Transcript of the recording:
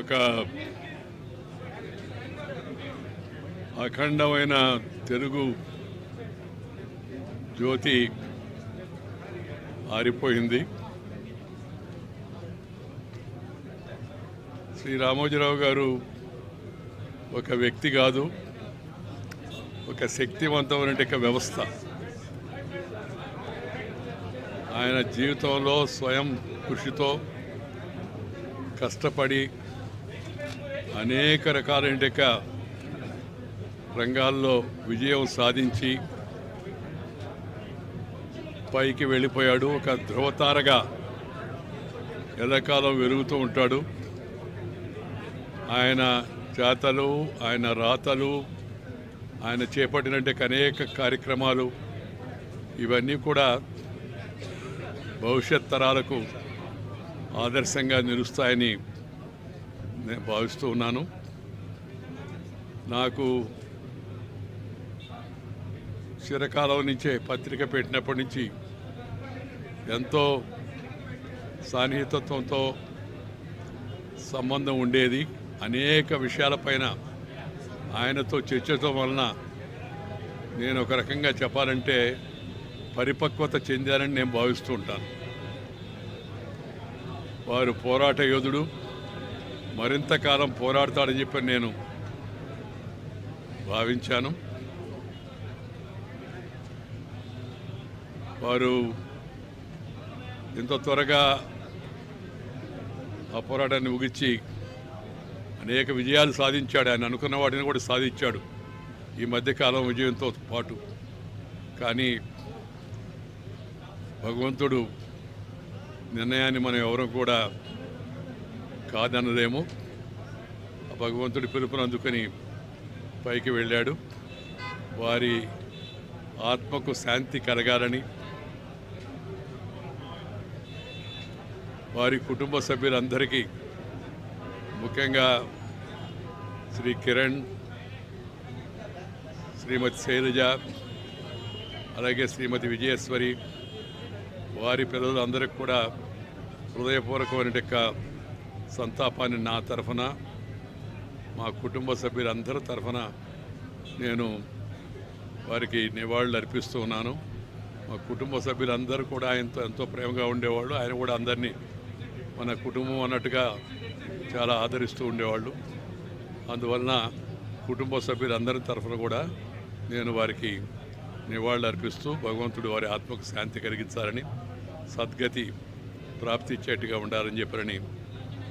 ఒక అఖండమైన తెలుగు జ్యోతి ఆరిపోయింది. శ్రీ రామోజీరావు గారు ఒక వ్యక్తి కాదు ఒక శక్తివంతమైన ఒక వ్యవస్థ. ఆయన జీవితంలో స్వయం కృషితో కష్టపడి అనేక రకాలైన రంగాల్లో విజయం సాధించి పైకి వెళ్ళిపోయాడు. ఒక ధ్రువతారగా ఎల్లకాలం వెలుగుతూ ఉంటాడు. ఆయన చేతలు ఆయన రాతలు ఆయన చేపట్టినట్టు అనేక కార్యక్రమాలు ఇవన్నీ కూడా భవిష్యత్ తరాలకు ఆదర్శంగా నిలుస్తాయని నేను భావిస్తూ ఉన్నాను. నాకు చిరకాలం నుంచే పత్రిక పెట్టినప్పటి నుంచి ఎంతో సాన్నిహితత్వంతో సంబంధం ఉండేది. అనేక విషయాలపైన ఆయనతో చర్చించడం వలన నేను ఒక రకంగా చెప్పాలంటే పరిపక్వత చెందానని నేను భావిస్తూ ఉంటాను. వారు పోరాట యోధుడు. మరింత కాలం పోరాడతాడని చెప్పి నేను భావించాను. వారు ఇంత త్వరగా ఆ పోరాటాన్ని ముగించి అనేక విజయాలు సాధించాడు. ఆయన అనుకున్న వాటిని కూడా సాధించాడు. ఈ మధ్యకాలం విజయంతో పాటు. కానీ భగవంతుడు నిర్ణయాన్ని మనం ఎవరం కూడా కాదన్నదేమో. ఆ భగవంతుడి పిలుపును అందుకొని పైకి వెళ్ళాడు. వారి ఆత్మకు శాంతి కలగాలని వారి కుటుంబ సభ్యులందరికీ ముఖ్యంగా శ్రీ కిరణ్ శ్రీమతి శైలజ అలాగే శ్రీమతి విజయేశ్వరి వారి పిల్లలందరికీ కూడా హృదయపూర్వకమైన యొక్క సంతాపాన్ని నా తరఫున మా కుటుంబ సభ్యులందరి తరఫున నేను వారికి నివాళులు అర్పిస్తూ ఉన్నాను. మా కుటుంబ సభ్యులందరూ కూడా ఆయనతో ఎంతో ప్రేమగా ఉండేవాళ్ళు. ఆయన కూడా అందరినీ మన కుటుంబం అన్నట్టుగా చాలా ఆదరిస్తూ ఉండేవాళ్ళు. అందువలన కుటుంబ సభ్యులందరి తరఫున కూడా నేను వారికి నివాళులు అర్పిస్తూ భగవంతుడు వారి ఆత్మకు శాంతి కలిగించాలని సద్గతి ప్రాప్తి ఇచ్చేట్టుగా ఉండాలని చెప్పారని